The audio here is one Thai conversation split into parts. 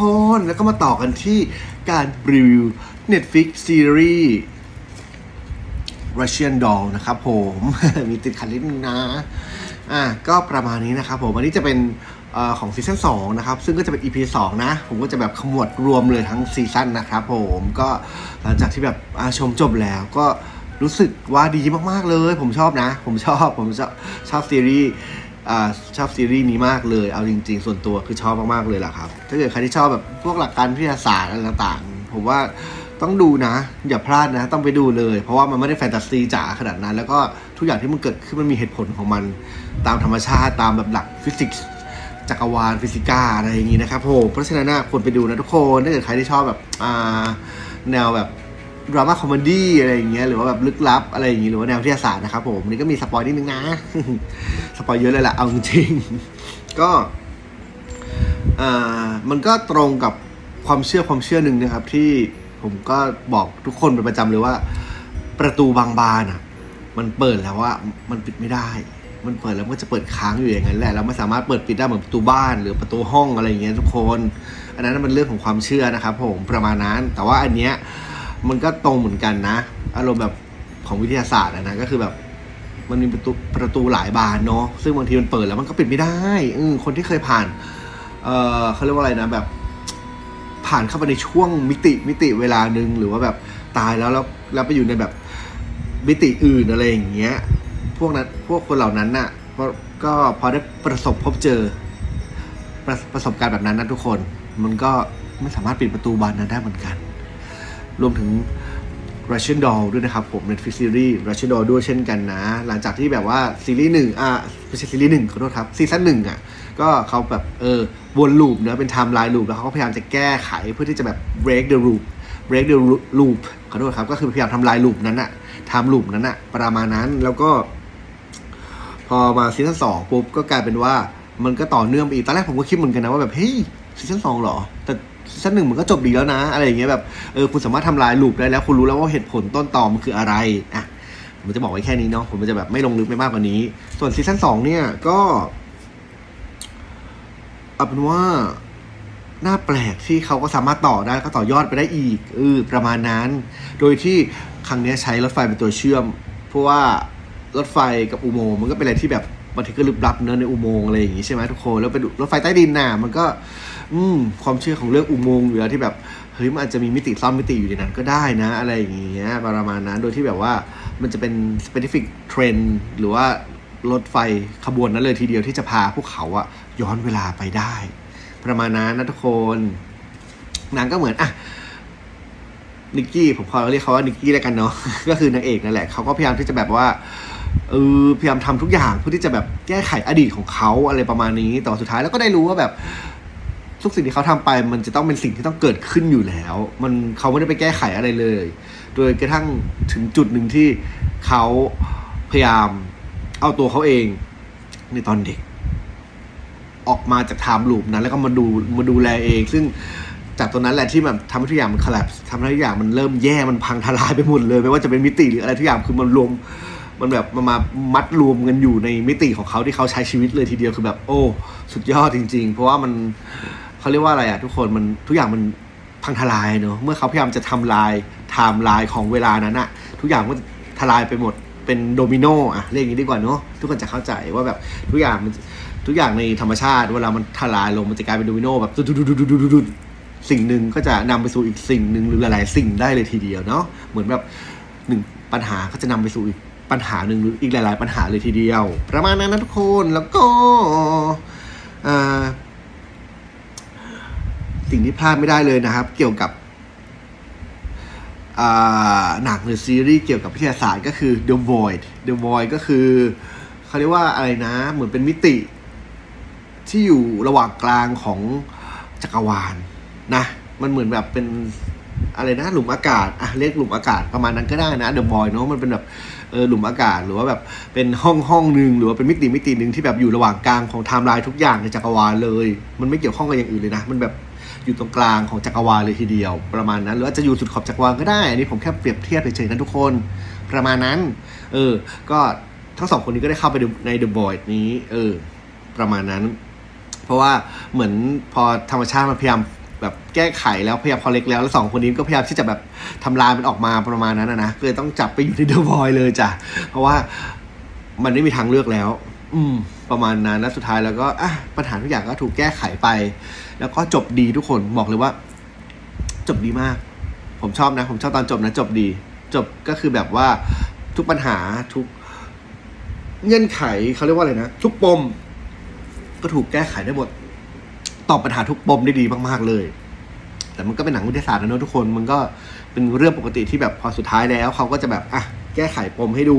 คนแล้วก็มาต่อกันที่การรีวิว Netflix ซีรีส์ Russian Doll นะครับผม มีติดขัดนิดนึงนะ อะก็ประมาณนี้นะครับผมวันนี้จะเป็นอของซีซั่น2นะครับ ซึ่งก็จะเป็น EP 2 นะ ผมก็จะแบบขมวดรวมเลยทั้งซีซั่นนะครับผมก็หลังจากที่แบบชมจบแล้วก็รู้สึกว่าดีมาก ๆ เลย ผมชอบนะ ผมชอบ ผมชอบชอบซีรีส์ ชอบซีรีส์นี้มากเลย เอาจริง ๆ ส่วนตัวคือชอบมากๆเลยแหละครับ ถ้าเกิดใครที่ชอบแบบพวกหลักการวิทยาศาสตร์อะไรต่างๆ ผมว่าต้องดูนะ อย่าพลาดนะ ต้องไปดูเลย เพราะว่ามันไม่ได้แฟนตาซีจ๋าขนาดนั้น แล้วก็ทุกอย่างที่มันเกิดขึ้นมันมีเหตุผลของมัน ตามธรรมชาติตามแบบหลักฟิสิกส์จักรวาลฟิสิกาอะไรอย่างนี้นะครับผมเพราะฉะนั้นควรไปดูนะทุกคนถ้าเกิดใครที่ชอบแบบแนวแบบ ดราม่าคอมเมดี้อะไรอย่างเงี้ยหรือว่าแบบลึกลับอะไรอย่างงี้หรือว่าแนววิทยาศาสตร์นะครับผมนี่ก็มีสปอยนิดนึงนะสปอยเยอะเลยแหละเอาจริงก็อ่ามันก็ตรงกับความเชื่อความเชื่อหนึ่งนะครับ ที่ผมก็บอกทุกคนเป็นประจำเลยว่า ประตูบางบานอะ มันเปิดแล้วว่ามันปิดไม่ได้มันเปิดแล้วมันจะเปิดค้างอยู่อย่างนั้นแหละเราไม่สามารถเปิดปิดได้เหมือนประตูบ้านหรือประตูห้องอะไรอย่างเงี้ยทุกคน อันนั้นมันเรื่องของความเชื่อนะครับผมประมาณนั้น แต่ว่าอันเนี้ย มันก็ตรงเหมือนกันนะ อารมณ์แบบของวิทยาศาสตร์นะก็คือแบบ มันมีประตูประตูหลายบานเนาะซึ่งบางทีมันเปิดแล้วมันก็ปิดไม่ได้อืคนที่เคยผ่าน เออเขาเรียกว่าอะไรนะแบบ ผ่านเข้าไปในช่วงมิติมิติเวลาหนึ่งหรือว่าแบบตายแล้วแล้วแล้วไปอยู่ในแบบมิติอื่นอะไรอย่างเงี้ย พวกนั้นพวกคนเหล่านั้นน่ะก็ก็พอได้ประสบพบเจอประประสบการณ์แบบนั้นนะทุกคน มันก็ไม่สามารถปิดประตูบานนั้นได้เหมือนกัน รวมถึง Russian Doll ด้วยนะครับผม Netflix series Russian Doll ด้วยเช่นกันนะ หลังจากที่แบบว่าซีรีส์หนึ่งอะไม่ใช่ซีรีส์หนึ่งขอโทษครับซีซั่นหนึ่งอะก็เขาแบบเออวนลูปเนะเป็นไทม์ไลน์ลูปแล้วเขาก็พยายามจะแก้ไขเพื่อที่จะแบบ break the loop break the loop ขอโทษครับ ก็คือพยายามทำลายลูปนั้นอะไทม์ลูปนั้นอะประมาณนั้นแล้วก็ พอมาซีซั่นสองปุ๊บก็กลายเป็นว่ามันก็ต่อเนื่องไปอีกตอนแรกผมก็คิดเหมือนกันนะว่าแบบเฮ้ยซีซั่นสองหรอ แต่ ซีซั่นหนึ่งมันก็จบดีแล้วนะ อะไรอย่างเงี้ยแบบเออคุณสามารถทำลายลูปได้แล้วคุณรู้แล้วว่าเหตุผลต้นตอมันคืออะไรอะผมจะบอกไว้แค่นี้เนาะผมจะแบบไม่ลงลึกไปมากกว่านี้ ส่วนซีซั่นสองเนี่ยก็เอาเป็นว่าน่าแปลกที่เขาก็สามารถต่อได้ก็ต่อยอดไปได้อีกเออประมาณนั้น โดยที่ครั้งเนี้ยใช้รถไฟเป็นตัวเชื่อม เพราะว่ารถไฟกับอุโมงค์มันก็เป็นอะไรที่แบบางทีก็ลึกลับเนอในอุโมงค์อะไรอย่างงี้ใช่ไหมทุกคนแล้วเป็นรถไฟใต้ดินน่ะมันก็ อืมความเชื่อของเรื่องอุโมงค์อยู่แล้วที่แบบเฮ้ยมันอาจจะมีมิติซ่อนมิติอยู่ในนั้นก็ได้นะ อะไรอย่างเงี้ยประมาณนั้นโดยที่แบบว่ามันจะเป็น specific trend หรือว่ารถไฟขบวนนั้นเลยทีเดียวที่จะพาพวกเขาอะย้อนเวลาไปได้ ประมาณนั้นนะทุกคนนางก็เหมือนอะ นิกกี้ผมขอเรียกเขาว่านิกกี้แล้วกันเนาะ ก็คือนางเอกนั่นแหละเขาก็พยายามที่จะแบบว่าเออพยายามทำทุกอย่างเพื่อที่จะแบบแก้ไขอดีตของเขาอะไรประมาณนี้แต่สุดท้ายแล้วก็ได้รู้ว่าแบบทุกสิ่งที่เขาทำไปมันจะต้องเป็นสิ่งที่ต้องเกิดขึ้นอยู่แล้ว มันเขาไม่ได้ไปแก้ไขอะไรเลย โดยกระทั่งถึงจุดหนึ่งที่เขาพยายามเอาตัวเขาเองในตอนเด็ก ออกมาจากไทม์ลูปนั้นแล้วก็มาดูมาดูแลเอง ซึ่ง จากตรงนั้นแหละที่แบบทำให้ทุกอย่างมันคล p ทำให้ทุกอย่างมันเริ่มแย่มันพังทลายไปหมดเลยไม่ว่าจะเป็นมิติหรืออะไรทุกอย่างคือมันรวมมันแบบมามามัดรวมกันอยู่ในมิติของเขาที่เขาใช้ชีวิตเลยทีเดียวคือแบบ โอ้สุดยอดจริง ๆ เพราะว่ามันเขาเรียกว่าอะไรอะทุกคนมันทุกอย่างมันพังทลายเนอะเมื่อเขาพยายามจะทำลายไทม์ไลน์ของเวลานั้นอะทุกอย่างก็ทลายไปหมดเป็นโดมิโนอะเรียกอย่างนี้ดีกว่าเนอะทุกคนจะเข้าใจว่าแบบทุกอย่างมันทุกอย่างในธรรมชาติเวลามันทลายลงมันจะกลายเป็นโดมิโนแบบดุดดุดดุดดุดดุดดุด สิ่งหนึ่งก็จะนำไปสู่อีกสิ่งหนึ่งหรือหลาย ๆ สิ่งได้เลยทีเดียวเนาะเหมือนแบบหนึ่งปัญหาก็จะนำไปสู่อีกปัญหาหนึ่งหรืออีกหลาย ๆ ปัญหาเลยทีเดียว ประมาณนั้นนะทุกคนแล้วก็สิ่งที่พลาดไม่ได้เลยนะครับ เกี่ยวกับหนังหรือซีรีส์เกี่ยวกับวิทยาศาสตร์ก็คือ The Void The Void ก็คือเขาเรียกว่าอะไรนะ เหมือนเป็นมิติที่อยู่ระหว่างกลางของจักรวาล นะมันเหมือนแบบเป็นอะไรนะหลุมอากาศอะเรียกหลุมอากาศประมาณนั้นก็ได้นะเดอะบอยเนาะมันเป็นแบบเออหลุมอากาศหรือว่าแบบเป็นห้องห้องหนึ่งหรือว่าเป็นมิติมิติหนึ่งที่แบบอยู่ระหว่างกลางของไทม์ไลน์ทุกอย่างในจักรวาลเลย มันไม่เกี่ยวข้องกับอย่างอื่นเลยนะ มันแบบอยู่ตรงกลางของจักรวาลเลยทีเดียว ประมาณนั้น หรืออาจจะอยู่สุดขอบจักรวาลก็ได้อันนี้ผมแค่เปรียบเทียบเฉยๆนะทุกคน ประมาณนั้น เออ ก็ทั้งสองคนนี้ก็ได้เข้าไปใน The Void นี้ เออ ประมาณนั้น เพราะว่าเหมือนพอธรรมชาติมันพยายาม แบบแก้ไขแล้วพยายามคอลเลกแล้วแล้วสองคนนี้ก็พยายามที่จะแบบทำลายมันออกมาประมาณนั้นนะก็เลยต้องจับไปอยู่ในเดอะบอยเลยจ้ะเพราะว่ามันไม่มีทางเลือกแล้ว อืม ประมาณนั้นแล้วสุดท้ายแล้วก็อะปัญหาทุกอย่างก็ถูกแก้ไขไป แล้วก็จบดีทุกคนบอกเลยว่า จบดีมาก ผมชอบนะ ผมชอบตอนจบนะ จบดี จบก็คือแบบว่าทุกปัญหาทุก เงื่อนไขเขาเรียกว่าอะไรนะทุกปม ก็ถูกแก้ไขได้หมด ตอบปัญหาทุกปมได้ดีมากๆเลย แต่มันก็เป็นหนังวิทยาศาสตร์นะเนอะทุกคน มันก็เป็นเรื่องปกติที่แบบพอสุดท้ายแล้วเขาก็จะแบบอะแก้ไขปมให้ดู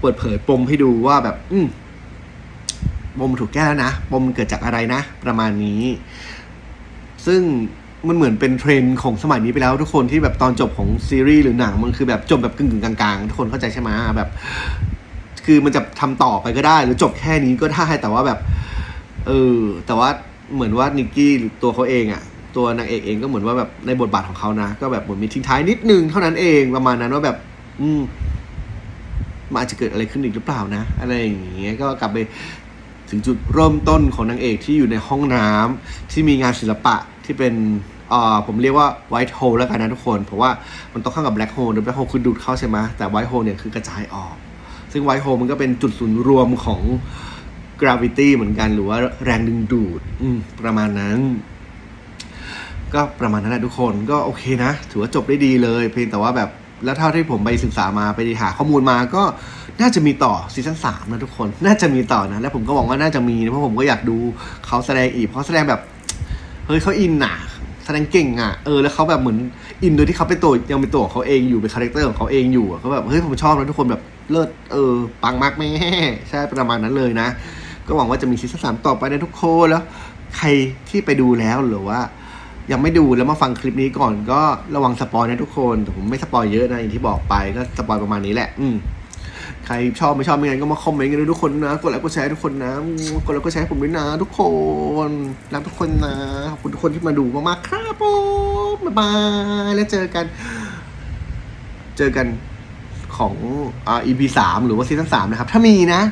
เปิดเผยปมให้ดูว่าแบบ อืมปมถูกแก้แล้วนะปมมันเกิดจากอะไรนะ ประมาณนี้ ซึ่งมันเหมือนเป็นเทรนด์ของสมัยนี้ไปแล้วทุกคนที่แบบตอนจบของซีรีส์หรือหนังมันคือแบบจบแบบกึ่งๆกลางๆ ทุกคนเข้าใจใช่ไหมแบบ คือมันจะทำต่อไปก็ได้ หรือจบแค่นี้ก็ได้แต่ว่าแบบ เออ แต่ว่า เหมือนว่านิกกี้ตัวเขาเองอะตัวนางเอกเองก็เหมือนว่าแบบในบทบาทของเขานะ ก็แบบเหมือนมีทิ้งท้ายนิดนึงเท่านั้นเองประมาณนั้นว่าแบบ อืมมันอาจจะเกิดอะไรขึ้นอีกหรือเปล่านะ อะไรอย่างเงี้ยก็กลับไปถึงจุดเริ่มต้นของนางเอกที่อยู่ในห้องน้ำที่มีงานศิลปะที่เป็นอ่อผมเรียกว่าไวท์โฮลแล้วกันนะทุกคน เพราะว่ามันต้องเข้ากับแบล็คโฮลแบล็คโฮลคือดูดเข้าใช่ไหมแต่ไวท์โฮลเนี่ยคือกระจายออก ซึ่งไวท์โฮลมันก็เป็นจุดศูนย์รวมของ gravity เหมือนกันหรือว่าแรงดึงดูดอืมประมาณนั้น ก็ประมาณนั้นแหละทุกคนก็โอเคนะ ถือว่าจบได้ดีเลย เพียงแต่ว่าแบบแล้วเท่าที่ผมไปศึกษามาไปหาข้อมูลมาก็น่าจะมีต่อซีซั่นสามนะทุกคน น่าจะมีต่อนะ และผมก็หวังว่าน่าจะมีนะเพราะผมก็อยากดูเขาแสดงอีกเพราะแสดงแบบเฮ้ยเขาอินน่ะแสดงเก่งอะเออแล้วเขาแบบเหมือนอินโดยที่เขาเป็นตัวยังเป็นตัวของเขาเองอยู่เป็นคาแรคเตอร์ของเขาเองอยู่อะเขาแบบเฮ้ยผมชอบนะทุกคนแบบเลิศเออปังมากแม่ใช่ประมาณนั้นเลยนะ ก็หวังว่าจะมีซีซั่นสามต่อไปนะทุกคนแล้ว ใครที่ไปดูแล้วหรือว่า ยังไม่ดูแล้วมาฟังคลิปนี้ก่อนก็ระวังสปอยนะทุกคนแต่ผมไม่สปอยเยอะนะอย่างที่บอกไปก็สปอยประมาณนี้แหละ อืมใครชอบไม่ชอบยังไงก็มาคอมเมนต์กันด้วยทุกคนนะกดไลค์กดแชร์ทุกคนนะกดไลค์กดแชร์ผมด้วยนะ ทุกคนรักทุกคนนะขอบคุณทุกคนที่มาดูมากๆครับผมบ๊ายบายแล้วเจอกัน เจอกันของอ่า EP สามหรือว่าซีซั่นสามนะครับ ถ้ามีนะ